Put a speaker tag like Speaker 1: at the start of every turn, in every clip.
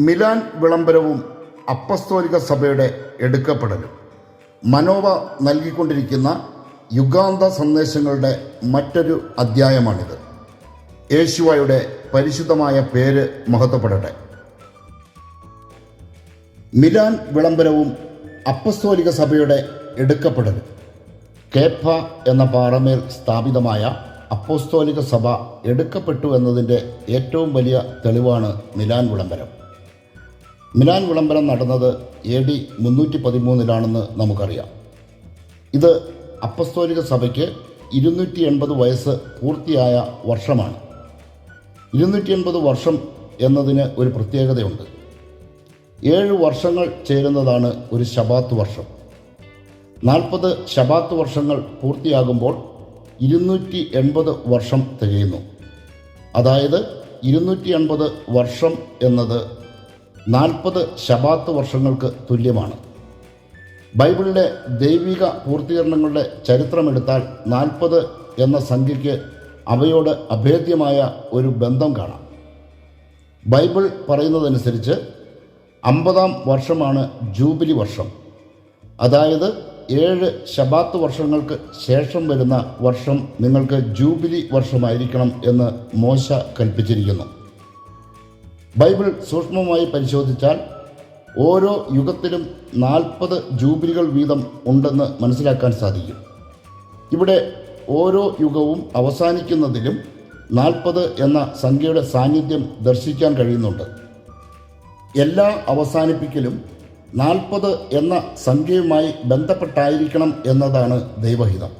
Speaker 1: Milan വിളംബരവും അപ്പസ്തോലിക സഭയുടെ എടുക്കപ്പെടലും. മനോവ നൽകിക്കൊണ്ടിരിക്കുന്ന യുഗാന്ത സന്ദേശങ്ങളുടെ മറ്റൊരു അധ്യായമാണിത്. യേശുവായുടെ പരിശുദ്ധമായ പേര് മഹത്വപ്പെടട്ടെ. മിലാൻ വിളംബരവും അപ്പസ്തോലിക സഭയുടെ എടുക്കപ്പെടലും. കേഫ എന്ന പാറമേൽ സ്ഥാപിതമായ അപ്പോസ്തോലിക സഭ എടുക്കപ്പെട്ടു എന്നതിന്റെ ഏറ്റവും വലിയ തെളിവാണ് മിലാൻ വിളംബരം. മിലാൻ വിളംബരം നടന്നത് എ ഡി മുന്നൂറ്റി പതിമൂന്നിലാണെന്ന് നമുക്കറിയാം. ഇത് അപ്പസ്തോലിക സഭയ്ക്ക് ഇരുന്നൂറ്റി എൺപത് വയസ്സ് പൂർത്തിയായ വർഷമാണ്. ഇരുന്നൂറ്റി എൺപത് വർഷം എന്നതിന് ഒരു പ്രത്യേകതയുണ്ട്. ഏഴ് വർഷങ്ങൾ ചേരുന്നതാണ് ഒരു ശബാത്ത് വർഷം. നാൽപ്പത് ശബാത്ത് വർഷങ്ങൾ പൂർത്തിയാകുമ്പോൾ ഇരുന്നൂറ്റി എൺപത് വർഷം തികയുന്നു. അതായത് ഇരുന്നൂറ്റി എൺപത് വർഷം എന്നത് നാൽപ്പത് ശബാത്ത് വർഷങ്ങൾക്ക് തുല്യമാണ്. ബൈബിളിലെ ദൈവിക പൂർത്തീകരണങ്ങളുടെ ചരിത്രമെടുത്താൽ നാൽപ്പത് എന്ന സംഖ്യയ്ക്ക് അവയോട് അഭേദ്യമായ ഒരു ബന്ധം കാണാം. ബൈബിൾ പറയുന്നതനുസരിച്ച് അമ്പതാം വർഷമാണ് ജൂബിലി വർഷം. അതായത് ഏഴ് ശബാത്ത് വർഷങ്ങൾക്ക് ശേഷം വരുന്ന വർഷം നിങ്ങൾക്ക് ജൂബിലി വർഷമായിരിക്കണം എന്ന് മോശ കൽപ്പിച്ചിരിക്കുന്നു. ബൈബിൾ സൂക്ഷ്മമായി പരിശോധിച്ചാൽ ഓരോ യുഗത്തിലും നാൽപ്പത് ജൂബിലികൾ വീതം ഉണ്ടെന്ന് മനസ്സിലാക്കാൻ സാധിക്കും. ഇവിടെ ഓരോ യുഗവും അവസാനിക്കുന്നതിലും നാൽപ്പത് എന്ന സംഖ്യയുടെ സാന്നിധ്യം ദർശിക്കാൻ കഴിയുന്നുണ്ട്. എല്ലാ അവസാനിപ്പിക്കലും നാൽപ്പത് എന്ന സംഖ്യയുമായി ബന്ധപ്പെട്ടായിരിക്കണം എന്നതാണ് ദൈവഹിതം.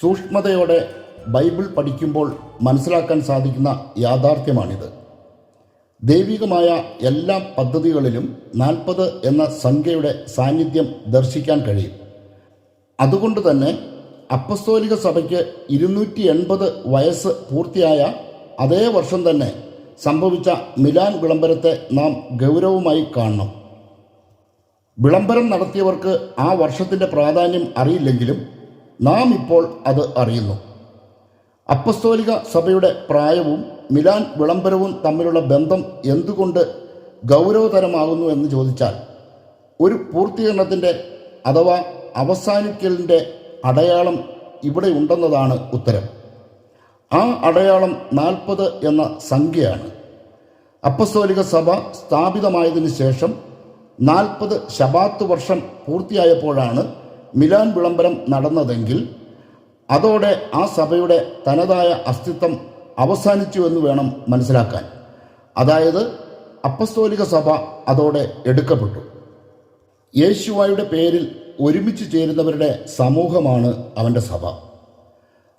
Speaker 1: സൂക്ഷ്മതയോടെ ബൈബിൾ പഠിക്കുമ്പോൾ മനസ്സിലാക്കാൻ സാധിക്കുന്ന യാഥാർത്ഥ്യമാണിത്. ദൈവികമായ എല്ലാ പദ്ധതികളിലും നാൽപ്പത് എന്ന സംഖ്യയുടെ സാന്നിധ്യം ദർശിക്കാൻ കഴിയും. അതുകൊണ്ട് തന്നെ അപ്പസ്തോലിക സഭയ്ക്ക് ഇരുന്നൂറ്റി എൺപത് വയസ്സ് പൂർത്തിയായ അതേ വർഷം തന്നെ സംഭവിച്ച മിലാൻ വിളംബരത്തെ നാം ഗൗരവമായി കാണണം. വിളംബരം നടത്തിയവർക്ക് ആ വർഷത്തിന്റെ പ്രാധാന്യം അറിയില്ലെങ്കിലും നാം ഇപ്പോൾ അത് അറിയുന്നു. അപ്പസ്തോലിക സഭയുടെ പ്രായവും മിലാൻ വിളംബരവും തമ്മിലുള്ള ബന്ധം എന്തുകൊണ്ട് ഗൗരവതരമാകുന്നു എന്ന് ചോദിച്ചാൽ ഒരു പൂർത്തീകരണത്തിന്റെ അഥവാ അവസാനിക്കലിന്റെ അടയാളം ഇവിടെ ഉണ്ടെന്നതാണ് ഉത്തരം. ആ അടയാളം നാൽപ്പത് എന്ന സംഖ്യയാണ്. അപ്പസ്തോലിക സഭ സ്ഥാപിതമായതിനു ശേഷം നാൽപ്പത് ശബാത്ത് വർഷം പൂർത്തിയായപ്പോഴാണ് മിലാൻ വിളംബരം നടന്നതെങ്കിൽ അതോടെ ആ സഭയുടെ തനതായ അസ്തിത്വം അവസാനിച്ചു എന്ന് വേണം മനസ്സിലാക്കാൻ. അതായത് അപ്പസ്തോലിക സഭ അതോടെ എടുക്കപ്പെട്ടു. യേശുവായുടെ പേരിൽ ഒരുമിച്ച് ചേരുന്നവരുടെ സമൂഹമാണ് അവന്റെ സഭ.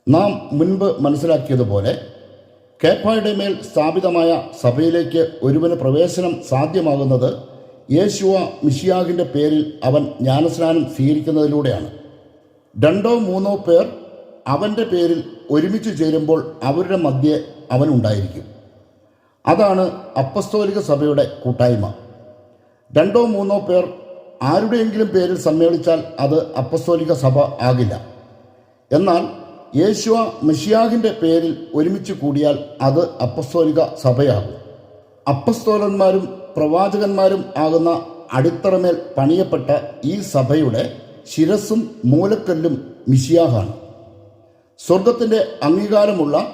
Speaker 1: നാം മുൻപ് മനസ്സിലാക്കിയതുപോലെ കേപ്പായുടെ മേൽ സ്ഥാപിതമായ സഭയിലേക്ക് ഒരുവന് പ്രവേശനം സാധ്യമാകുന്നത് യേശുവ മിഷിയാഗിന്റെ പേരിൽ അവൻ ജ്ഞാനസ്നാനം സ്വീകരിക്കുന്നതിലൂടെയാണ്. രണ്ടോ മൂന്നോ പേർ അവന്റെ പേരിൽ ഒരുമിച്ച് ചേരുമ്പോൾ അവരുടെ മധ്യേ അവനുണ്ടായിരിക്കും അതാണ് അപ്പസ്തോലിക സഭയുടെ കൂട്ടായ്മ. രണ്ടോ മൂന്നോ പേർ ആരുടെയെങ്കിലും പേരിൽ സമ്മേളിച്ചാൽ അത് അപ്പസ്തോലിക സഭ ആകില്ല. എന്നാൽ യേശുവ മിഷിയാഹിന്റെ പേരിൽ ഒരുമിച്ച് കൂടിയാൽ അത് അപ്പസ്തോലിക സഭയാകും. അപ്പസ്തോലന്മാരും പ്രവാചകന്മാരും ആകുന്ന അടിത്തറമേൽ പണിയപ്പെട്ട ഈ സഭയുടെ ശിരസും മൂലക്കല്ലും മിഷിയാഹാണ് സ്വർഗത്തിന്റെ അംഗീകാരമുള്ള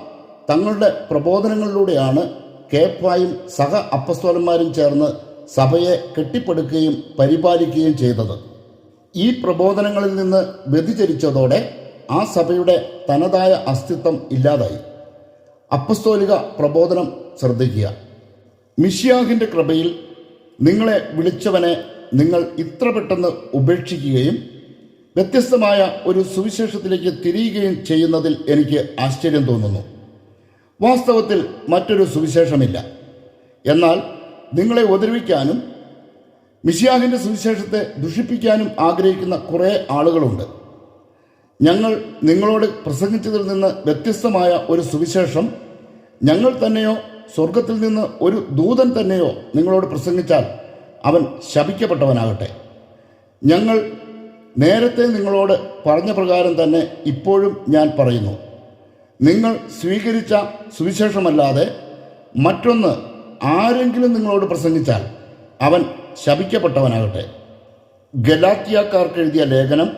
Speaker 1: തങ്ങളുടെ പ്രബോധനങ്ങളിലൂടെയാണ് കേപ്പായും സഹ അപ്പസ്തോലന്മാരും ചേർന്ന് സഭയെ കെട്ടിപ്പടുക്കുകയും പരിപാലിക്കുകയും ചെയ്തത്. ഈ പ്രബോധനങ്ങളിൽ നിന്ന് വ്യതിചരിച്ചതോടെ ആ സഭയുടെ തനതായ അസ്തിത്വം ഇല്ലാതായി. അപ്പസ്തോലിക പ്രബോധനം ശ്രദ്ധിക്കുക. മിഷ്യാഹിന്റെ കൃപയിൽ നിങ്ങളെ വിളിച്ചവനെ നിങ്ങൾ ഇത്ര പെട്ടെന്ന് ഉപേക്ഷിക്കുകയും വ്യത്യസ്തമായ ഒരു സുവിശേഷത്തിലേക്ക് തിരിയുകയും ചെയ്യുന്നതിൽ എനിക്ക് ആശ്ചര്യം തോന്നുന്നു. വാസ്തവത്തിൽ മറ്റൊരു സുവിശേഷമില്ല. എന്നാൽ നിങ്ങളെ ഉപദ്രവിക്കാനും മിഷിയാഹിന്റെ സുവിശേഷത്തെ ദുഷിപ്പിക്കാനും ആഗ്രഹിക്കുന്ന കുറേ ആളുകളുണ്ട്. ഞങ്ങൾ നിങ്ങളോട് പ്രസംഗിച്ചതിൽ നിന്ന് വ്യത്യസ്തമായ ഒരു സുവിശേഷം ഞങ്ങൾ തന്നെയോ സ്വർഗത്തിൽ നിന്ന് ഒരു ദൂതൻ തന്നെയോ നിങ്ങളോട് പ്രസംഗിച്ചാൽ അവൻ ശപിക്കപ്പെട്ടവനാകട്ടെ. ഞങ്ങൾ നേരത്തെ നിങ്ങളോട് പറഞ്ഞ പ്രകാരം തന്നെ ഇപ്പോഴും ഞാൻ പറയുന്നു. നിങ്ങൾ സ്വീകരിച്ച സുവിശേഷമല്ലാതെ മറ്റൊന്ന് ആരെങ്കിലും നിങ്ങളോട് പ്രസംഗിച്ചാൽ അവൻ ശപിക്കപ്പെട്ടവനാകട്ടെ. ഗലാത്തിയാക്കാർക്ക് എഴുതിയ ലേഖനം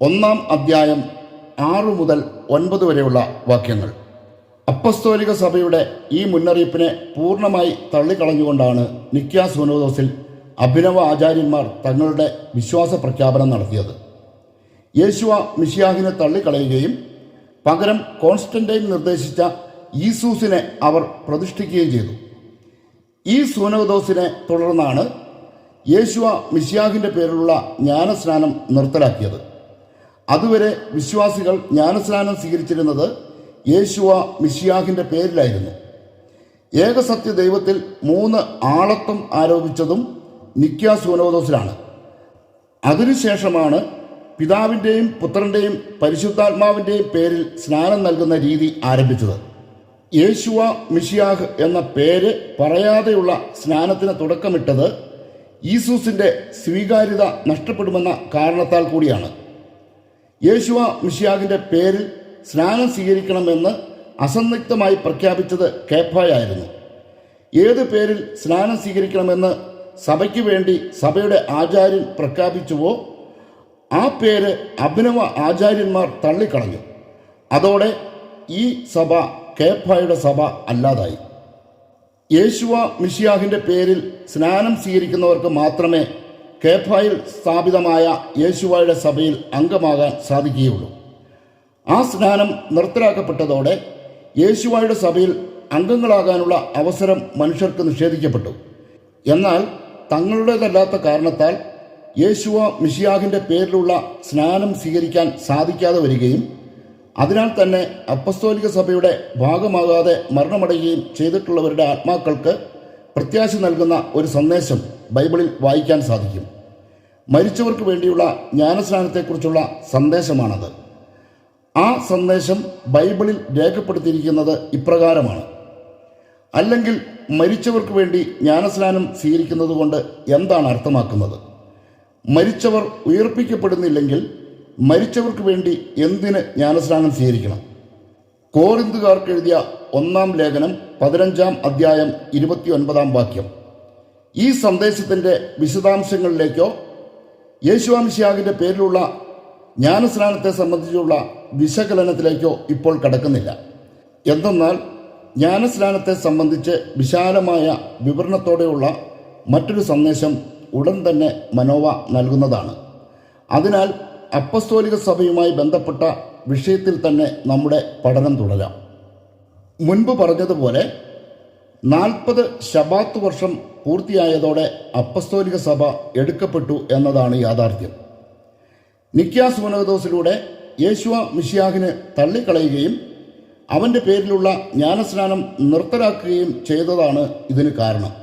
Speaker 1: ഒന്നാം അധ്യായം ആറ് മുതൽ ഒൻപത് വരെയുള്ള വാക്യങ്ങൾ. അപ്പസ്തോലിക സഭയുടെ ഈ മുന്നറിയിപ്പിനെ പൂർണമായി തള്ളിക്കളഞ്ഞുകൊണ്ടാണ് നിക്യാ സൂനോദോസിൽ അഭിനവ ആചാര്യന്മാർ തങ്ങളുടെ വിശ്വാസ പ്രഖ്യാപനം നടത്തിയത്. യേശുവ മിഷിയാഹിനെ തള്ളിക്കളയുകയും പകരം കോൺസ്റ്റന്റൈൻ നിർദ്ദേശിച്ച ഈസൂസിനെ അവർ പ്രതിഷ്ഠിക്കുകയും ചെയ്തു. ഈ സൂനവദോസിനെ തുടർന്നാണ് യേശുവ മിഷിയാഹിന്റെ പേരിലുള്ള ജ്ഞാനസ്നാനം നിർത്തലാക്കിയത്. അതുവരെ വിശ്വാസികൾ ജ്ഞാനസ്നാനം സ്വീകരിച്ചിരുന്നത് യേശുവ മിഷിയാഹിന്റെ പേരിലായിരുന്നു. ഏകസത്യ ദൈവത്തിൽ മൂന്ന് ആളത്വം ആരോപിച്ചതും നിക്യാ സൂനോദോസിലാണ് അതിനുശേഷമാണ് പിതാവിന്റെയും പുത്രന്റെയും പരിശുദ്ധാത്മാവിന്റെയും പേരിൽ സ്നാനം നൽകുന്ന രീതി ആരംഭിച്ചത്. യേശുവ മിഷിയാഹ് എന്ന പേര് പറയാതെയുള്ള സ്നാനത്തിന് തുടക്കമിട്ടത് ഈസൂസിന്റെ സ്വീകാര്യത നഷ്ടപ്പെടുമെന്ന കാരണത്താൽ കൂടിയാണ്. യേശുവ മിഷിയാഹിന്റെ പേരിൽ സ്നാനം സ്വീകരിക്കണമെന്ന് അസന്നിഗ്ധമായി പ്രഖ്യാപിച്ചത് കേഫായായിരുന്നു. ഏത് പേരിൽ സ്നാനം സ്വീകരിക്കണമെന്ന് സഭയ്ക്ക് വേണ്ടി സഭയുടെ ആചാര്യൻ പ്രഖ്യാപിച്ചുവോ? ആ പേര് അഭിനവ ആചാര്യന്മാർ തള്ളിക്കളഞ്ഞു. അതോടെ ഈ സഭ കേഫായുടെ സഭ അല്ലാതായി. യേശുവ മിഷിയാഹിന്റെ പേരിൽ സ്നാനം സ്വീകരിക്കുന്നവർക്ക് മാത്രമേ കേഫായിൽ സ്ഥാപിതമായ യേശുവയുടെ സഭയിൽ അംഗമാകാൻ സാധിക്കുകയുള്ളൂ. ആ സ്നാനം നിർത്തലാക്കപ്പെട്ടതോടെ യേശുവായുടെ സഭയിൽ അംഗങ്ങളാകാനുള്ള അവസരം മനുഷ്യർക്ക് നിഷേധിക്കപ്പെട്ടു. എന്നാൽ തങ്ങളുടേതല്ലാത്ത കാരണത്താൽ യേശുവ മിഷിയാഹിന്റെ പേരിലുള്ള സ്നാനം സ്വീകരിക്കാൻ സാധിക്കാതെ വരികയും അതിനാൽ തന്നെ അപ്പസ്തോലിക സഭയുടെ ഭാഗമാകാതെ മരണമടയുകയും ചെയ്തിട്ടുള്ളവരുടെ ആത്മാക്കൾക്ക് പ്രത്യാശ നൽകുന്ന ഒരു സന്ദേശം ബൈബിളിൽ വായിക്കാൻ സാധിക്കും. മരിച്ചവർക്ക് വേണ്ടിയുള്ള ജ്ഞാനസ്നാനത്തെക്കുറിച്ചുള്ള സന്ദേശമാണത്. ആ സന്ദേശം ബൈബിളിൽ രേഖപ്പെടുത്തിയിരിക്കുന്നത് ഇപ്രകാരമാണ്. അല്ലെങ്കിൽ മരിച്ചവർക്ക് വേണ്ടി ജ്ഞാനസ്നാനം സ്വീകരിക്കുന്നത് കൊണ്ട് എന്താണ് അർത്ഥമാക്കുന്നത്? മരിച്ചവർ ഉയർപ്പിക്കപ്പെടുന്നില്ലെങ്കിൽ മരിച്ചവർക്ക് വേണ്ടി എന്തിന് ജ്ഞാനസ്നാനം സ്വീകരിക്കണം? കോറിന്തുകാർക്ക് എഴുതിയ ഒന്നാം ലേഖനം പതിനഞ്ചാം അധ്യായം ഇരുപത്തിയൊൻപതാം വാക്യം. ഈ സന്ദേശത്തിന്റെ വിശദാംശങ്ങളിലേക്കോ യേശുവാംശിയാകിന്റെ പേരിലുള്ള ജ്ഞാനസ്നാനത്തെ സംബന്ധിച്ചുള്ള വിശകലനത്തിലേക്കോ ഇപ്പോൾ കടക്കുന്നില്ല. എന്തെന്നാൽ ജ്ഞാനസ്നാനത്തെ സംബന്ധിച്ച് വിശാലമായ വിവരണത്തോടെയുള്ള മറ്റൊരു സന്ദേശം ഉടൻ തന്നെ മനോവ നൽകുന്നതാണ്. അതിനാൽ അപ്പസ്തോലിക സഭയുമായി ബന്ധപ്പെട്ട വിഷയത്തിൽ തന്നെ നമ്മുടെ പഠനം തുടരാം. മുൻപ് പറഞ്ഞതുപോലെ നാൽപ്പത് ശബാത്ത് വർഷം പൂർത്തിയായതോടെ അപ്പസ്തോലിക സഭ എടുക്കപ്പെട്ടു എന്നതാണ് യാഥാർത്ഥ്യം. നിക്യാസ് മനോദോസിലൂടെ യേശുവ മിഷിയാഹിന് തള്ളിക്കളയുകയും അവന്റെ പേരിലുള്ള ജ്ഞാനസ്നാനം നിർത്തലാക്കുകയും ചെയ്തതാണ് ഇതിന് കാരണം.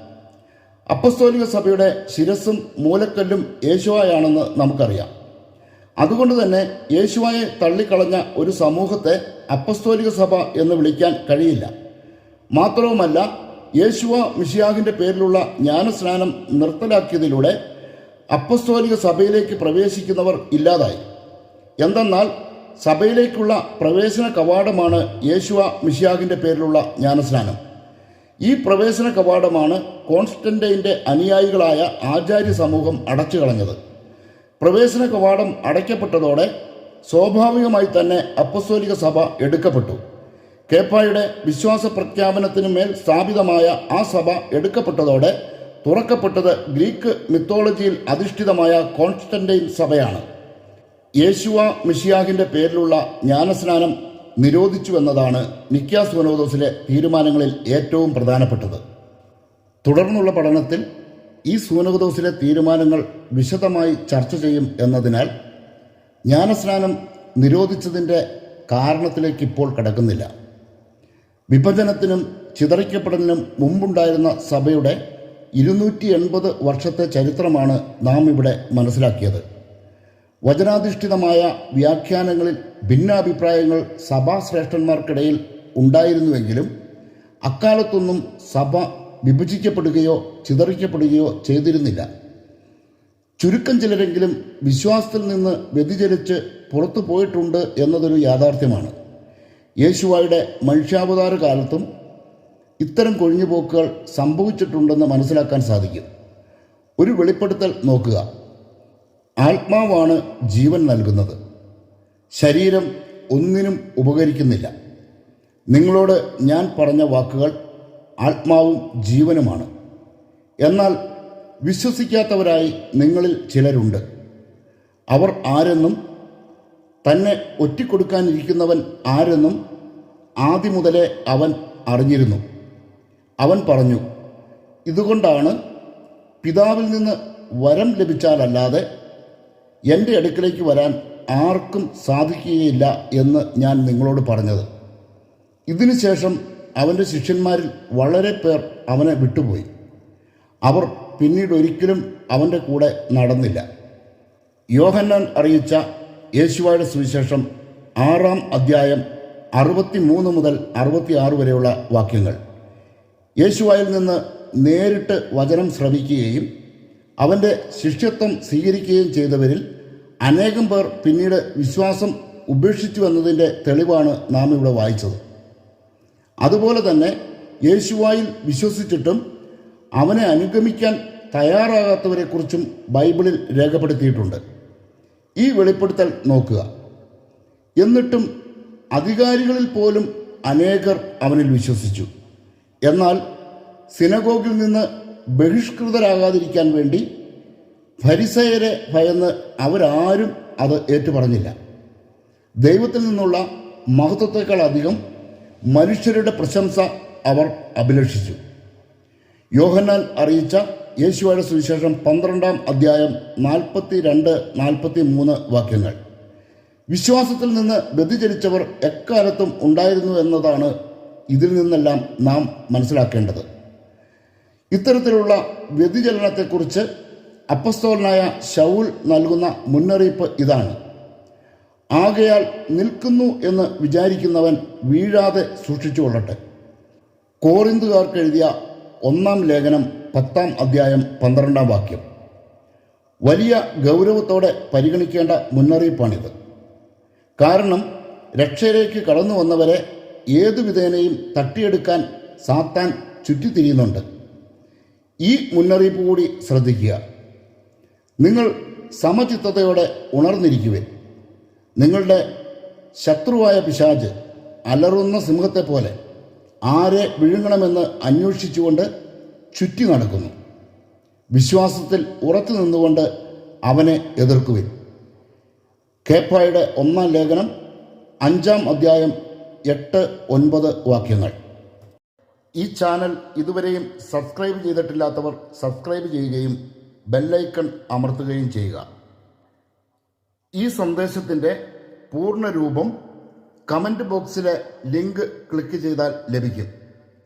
Speaker 1: അപ്പസ്തോലിക സഭയുടെ ശിരസും മൂലക്കല്ലും യേശുവായാണെന്ന് നമുക്കറിയാം. അതുകൊണ്ട് തന്നെ യേശുവായെ തള്ളിക്കളഞ്ഞ ഒരു സമൂഹത്തെ അപ്പസ്തോലിക സഭ എന്ന് വിളിക്കാൻ കഴിയില്ല. മാത്രവുമല്ല യേശുവ മിഷിയാഹിന്റെ പേരിലുള്ള ജ്ഞാനസ്നാനം നിർത്തലാക്കിയതിലൂടെ അപ്പസ്തോലിക സഭയിലേക്ക് പ്രവേശിക്കുന്നവർ ഇല്ലാതായി. എന്തെന്നാൽ സഭയിലേക്കുള്ള പ്രവേശന കവാടമാണ് യേശുവ മിഷിയാഹിന്റെ പേരിലുള്ള ജ്ഞാനസ്നാനം. ഈ പ്രവേശന കവാടമാണ് കോൺസ്റ്റന്റൈന്റെ അനുയായികളായ ആചാര്യ സമൂഹം അടച്ചു കളഞ്ഞത് പ്രവേശന കവാടം അടയ്ക്കപ്പെട്ടതോടെ സ്വാഭാവികമായി തന്നെ അപ്പസ്തോലിക സഭ എടുക്കപ്പെട്ടു. കേപ്പായുടെ വിശ്വാസ പ്രഖ്യാപനത്തിനു മേൽ സ്ഥാപിതമായ ആ സഭ എടുക്കപ്പെട്ടതോടെ തുറക്കപ്പെട്ടത് ഗ്രീക്ക് മിത്തോളജിയിൽ അധിഷ്ഠിതമായ കോൺസ്റ്റന്റൈൻ സഭയാണ്. യേശുവ മിഷിയാഹിന്റെ പേരിലുള്ള ജ്ഞാനസ്നാനം നിരോധിച്ചുവെന്നതാണ് നിക്യാ വനോദോസിലെ തീരുമാനങ്ങളിൽ ഏറ്റവും പ്രധാനപ്പെട്ടത്. തുടർന്നുള്ള പഠനത്തിൽ ഈ സൂനകദോസിലെ തീരുമാനങ്ങൾ വിശദമായി ചർച്ച ചെയ്യും എന്നതിനാൽ ജ്ഞാനസ്നാനം നിരോധിച്ചതിന്റെ കാരണത്തിലേക്ക് ഇപ്പോൾ കടക്കുന്നില്ല. വിഭജനത്തിനും ചിതറിക്കപ്പെടലിനും മുമ്പുണ്ടായിരുന്ന സഭയുടെ ഇരുന്നൂറ്റി എൺപത് വർഷത്തെ ചരിത്രമാണ് നാം ഇവിടെ മനസ്സിലാക്കിയത്. വചനാധിഷ്ഠിതമായ വ്യാഖ്യാനങ്ങളിൽ ഭിന്നാഭിപ്രായങ്ങൾ സഭാശ്രേഷ്ഠന്മാർക്കിടയിൽ ഉണ്ടായിരുന്നുവെങ്കിലും അക്കാലത്തൊന്നും സഭ വിഭജിക്കപ്പെടുകയോ ചിതറിക്കപ്പെടുകയോ ചെയ്തിരുന്നില്ല. ചുരുക്കം ചിലരെങ്കിലും വിശ്വാസത്തിൽ നിന്ന് വ്യതിചലിച്ച് പുറത്തു പോയിട്ടുണ്ട് എന്നതൊരു യാഥാർത്ഥ്യമാണ്. യേശുവായുടെ മനുഷ്യാവതാര കാലത്തും ഇത്തരം കൊഴിഞ്ഞുപോക്കുകൾ സംഭവിച്ചിട്ടുണ്ടെന്ന് മനസ്സിലാക്കാൻ സാധിക്കും. ഒരു വെളിപ്പെടുത്തൽ നോക്കുക. ആത്മാവാണ് ജീവൻ നൽകുന്നത്. ശരീരം ഒന്നിനും ഉപകരിക്കുന്നില്ല. നിങ്ങളോട് ഞാൻ പറഞ്ഞ വാക്കുകൾ ആത്മാവും ജീവനുമാണ്. എന്നാൽ വിശ്വസിക്കാത്തവരായി നിങ്ങളിൽ ചിലരുണ്ട്. അവർ ആരെന്നും തന്നെ ഒറ്റിക്കൊടുക്കാനിരിക്കുന്നവൻ ആരെന്നും ആദ്യം മുതലേ അവൻ അറിഞ്ഞിരുന്നു. അവൻ പറഞ്ഞു ഇതുകൊണ്ടാണ് പിതാവിൽ നിന്ന് വരം ലഭിച്ചാലല്ലാതെ എന്റെ അടുക്കലേക്ക് വരാൻ ആർക്കും സാധിക്കുകയില്ല എന്ന് ഞാൻ നിങ്ങളോട് പറഞ്ഞത്. ഇതിനുശേഷം അവന്റെ ശിഷ്യന്മാരിൽ വളരെ പേർ അവനെ വിട്ടുപോയി. അവർ പിന്നീട് ഒരിക്കലും അവന്റെ കൂടെ നടന്നില്ല. യോഹന്നാൻ അറിയിച്ച യേശുവായുടെ സുവിശേഷം ആറാം അധ്യായം അറുപത്തി മൂന്ന് മുതൽ അറുപത്തിയാറ് വരെയുള്ള വാക്യങ്ങൾ. യേശുവായിൽ നിന്ന് നേരിട്ട് വചനം ശ്രവിക്കുകയും അവന്റെ ശിഷ്യത്വം സ്വീകരിക്കുകയും ചെയ്തവരിൽ അനേകം പേർ പിന്നീട് വിശ്വാസം ഉപേക്ഷിച്ചു എന്നതിന്റെ തെളിവാണ് നാം ഇവിടെ വായിച്ചത്. അതുപോലെ തന്നെ യേശുവായിൽ വിശ്വസിച്ചിട്ടും അവനെ അനുഗമിക്കാൻ തയ്യാറാകാത്തവരെക്കുറിച്ചും ബൈബിളിൽ രേഖപ്പെടുത്തിയിട്ടുണ്ട്. ഈ വെളിപ്പെടുത്തൽ നോക്കുക. എന്നിട്ടും അധികാരികളിൽ പോലും അനേകർ അവനിൽ വിശ്വസിച്ചു. എന്നാൽ സിനഗോഗിൽ നിന്ന് ബഹിഷ്കൃതരാകാതിരിക്കാൻ വേണ്ടി ഫരിസയരെ ഭയന്ന് അവരാരും അത് ഏറ്റുപറഞ്ഞില്ല. ദൈവത്തിൽ നിന്നുള്ള മഹത്വത്തെക്കാളധികം മനുഷ്യരുടെ പ്രശംസ അവർ അഭിലഷിച്ചു. യോഹന്നാൻ അറിയിച്ച യേശുവയുടെ സുവിശേഷം പന്ത്രണ്ടാം അധ്യായം നാൽപ്പത്തി രണ്ട് നാൽപ്പത്തി മൂന്ന് വാക്യങ്ങൾ. വിശ്വാസത്തിൽ നിന്ന് വ്യതിചരിച്ചവർ എക്കാലത്തും ഉണ്ടായിരുന്നു എന്നതാണ് ഇതിൽ നിന്നെല്ലാം നാം മനസ്സിലാക്കേണ്ടത്. ഇത്തരത്തിലുള്ള വ്യതിചലനത്തെക്കുറിച്ച് അപ്പസ്തോലനായ ഷൗൽ നൽകുന്ന മുന്നറിയിപ്പ് ഇതാണ്. ആകയാൽ നിൽക്കുന്നു എന്ന് വിചാരിക്കുന്നവൻ വീഴാതെ സൂക്ഷിച്ചുകൊള്ളട്ടെ കോറിന്തുകാർക്ക് എഴുതിയ ഒന്നാം ലേഖനം പത്താം അധ്യായം പന്ത്രണ്ടാം വാക്യം. വലിയ ഗൗരവത്തോടെ പരിഗണിക്കേണ്ട മുന്നറിയിപ്പാണിത്. കാരണം രക്ഷയിലേക്ക് കടന്നു വന്നവരെ ഏതു വിധേനയും തട്ടിയെടുക്കാൻ സാത്താൻ ചുറ്റിത്തിരിയുന്നുണ്ട്. ഈ മുന്നറിയിപ്പ് കൂടി ശ്രദ്ധിക്കുക. നിങ്ങൾ സമചിത്തതയോടെ ഉണർന്നിരിക്കുവിൻ. നിങ്ങളുടെ ശത്രുവായ പിശാജ് അലറുന്ന സിംഹത്തെ പോലെ ആരെ വിഴുങ്ങണമെന്ന് അന്വേഷിച്ചുകൊണ്ട് ചുറ്റി നടക്കുന്നു. വിശ്വാസത്തിൽ ഉറച്ചു നിന്നുകൊണ്ട് അവനെ എതിർക്കുവിൻ. കേപ്പായുടെ ഒന്നാം ലേഖനം അഞ്ചാം അധ്യായം എട്ട് ഒൻപത് വാക്യങ്ങൾ. ഈ ചാനൽ ഇതുവരെയും സബ്സ്ക്രൈബ് ചെയ്തിട്ടില്ലാത്തവർ സബ്സ്ക്രൈബ് ചെയ്യുകയും ബെല്ലൈക്കൺ അമർത്തുകയും ചെയ്യുക. ഈ സന്ദേശത്തിന്റെ പൂർണ രൂപം കമന്റ് ബോക്സിലെ ലിങ്ക് ക്ലിക്ക് ചെയ്താൽ ലഭിക്കും.